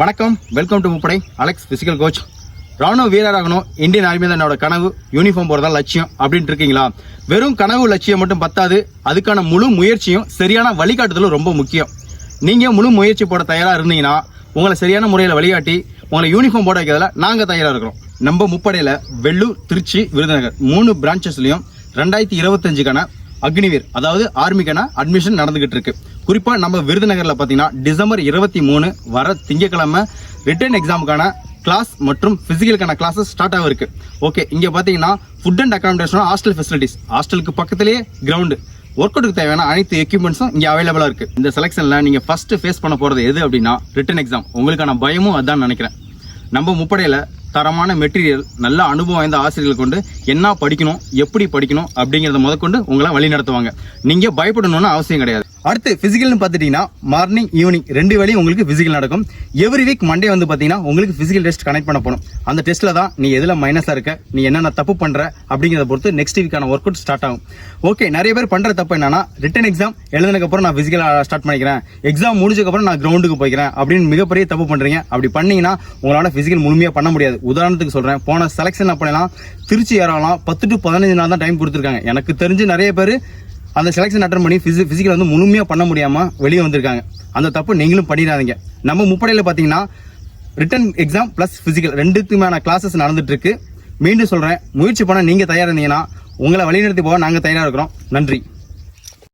வணக்கம் welcome to முப்படை Alex physical coach ராணுவ வீரராகணும் இந்தியன் ஆர்மி தான் என்னோட கனவு யூனிஃபார்ம் போறதா லட்சியம் அப்படின்ட்டு இருக்கீங்களா? வெறும் கனவு லட்சியம் மட்டும் பத்தாது அதுக்கான முழு முயற்சியும் சரியான வழிகாட்டுதலும் ரொம்ப முக்கியம். நீங்கள் முழு முயற்சி போட தயாராக இருந்தீங்கன்னா உங்களை சரியான முறையில் வழிகாட்டி உங்களை யூனிஃபார்ம் போட வைக்கிறதுல நாங்கள் தயாராக இருக்கிறோம். நம்ம முப்படையில் வெள்ளூர் திருச்சி விருதுநகர் மூணு பிரான்ச்சஸ்லையும் ரெண்டாயிரத்தி இருபத்தஞ்சுக்கான அக்னிவீர் அதாவது ஆர்மிக்கான அட்மிஷன் நடந்துகிட்டு இருக்கு. குறிப்பா நம்ம விருதுநகர்ல பாத்தீங்கன்னா டிசம்பர் இருபத்தி மூணு வர திங்கட்கிழமை ரிட்டர்ன் எக்ஸாமுக்கான கிளாஸ் மற்றும் பிசிக்கலுக்கான கிளாஸஸ் ஸ்டார்ட் ஆகிருக்கு ஓகே இங்க பாத்தீங்கன்னா food and accommodation hostel facilities ஹாஸ்டலுக்கு பக்கத்திலேயே கிரவுண்டு ஒர்க் அவுட்டுக்கு தேவையான அனைத்து எக்யூப்மெண்ட்ஸும் இங்கே அவைலபிளாக இருக்கு. இந்த செலெக்ஷனில் நீங்க ஃபர்ஸ்ட் ஃபேஸ் பண்ண போறது எது அப்படின்னா ரிட்டன் எக்ஸாம் உங்களுக்கான பயமும் அதான் நினைக்கிறேன். நம்ம முப்படையில் தரமான மெட்டீரியல் நல்ல அனுபவம் வாய்ந்த ஆசிரியர்கள் கொண்டு என்ன படிக்கணும் எப்படி படிக்கணும் அப்படிங்கிறத முதற்கொண்டு உங்களை வழி நடத்துவாங்க நீங்கள் பயப்படணும்னு அவசியம் கிடையாது. அடுத்து பிசிக்கல்னு பார்த்துட்டீங்கன்னா மார்னிங் ஈவினிங் ரெண்டு வேலையும் உங்களுக்கு பிசிக்கல் நடக்கும். எவ்ரி வீக் மண்டே வந்து பார்த்தீங்கன்னா உங்களுக்கு பிசிக்கல் டெஸ்ட் கனெக்ட் பண்ண போகணும் அந்த டெஸ்ட்ல தான் நீ எதில் மைனஸாக இருக்க நீ என்னென்ன தப்பு பண்ணுற அப்படிங்கிறத பொறுத்து நெக்ஸ்ட் வீக்கான ஒர்க் அவுட் ஸ்டார்ட் ஆகும். ஓகே நிறைய பேர் பண்ணுற தப்பு என்னன்னா ரிட்டன் எக்ஸாம் எழுதுனதுக்கு அப்புறம் நான் ஃபிசிக்கலாக ஸ்டார்ட் பண்ணிக்கிறேன். எக்ஸாம் முடிஞ்சதுக்கப்புறம் நான் கிரவுண்டுக்கு போய்க்கிறேன் அப்படின்னு மிகப்பெரிய தப்பு பண்ணுறீங்க அப்படி பண்ணீங்கன்னா உங்களால் பிசிக்கல் முழுமையாக பண்ண முடியாது. உதாரணத்துக்கு சொல்கிறேன் போன செலெக்ஷன் பண்ணலாம் திருச்சி ஏறலாம் பத்து டு பதினஞ்சு நாள் தான் டைம் கொடுத்துருக்காங்க. எனக்கு தெரிஞ்சு நிறைய பேர் அந்த செலெக்ஷன் அட்டன் பண்ணி பிசிக்கல் வந்து முழுமையாக பண்ண முடியாமல் வெளியே வந்திருக்காங்க. அந்த தப்பு நீங்களும் பண்ணிடாதீங்க. நம்ம முப்படையில் பார்த்தீங்கன்னா ரிட்டன் எக்ஸாம் ப்ளஸ் ஃபிசிக்கல் ரெண்டுத்துக்குமான கிளாஸஸ் நடந்துட்டுருக்கு. மீண்டும் சொல்கிறேன் முயற்சி பண்ண நீங்கள் தயார் இருந்தீங்கன்னா உங்களை வழிநடத்தி போக நாங்கள் தயாராக இருக்கிறோம். நன்றி.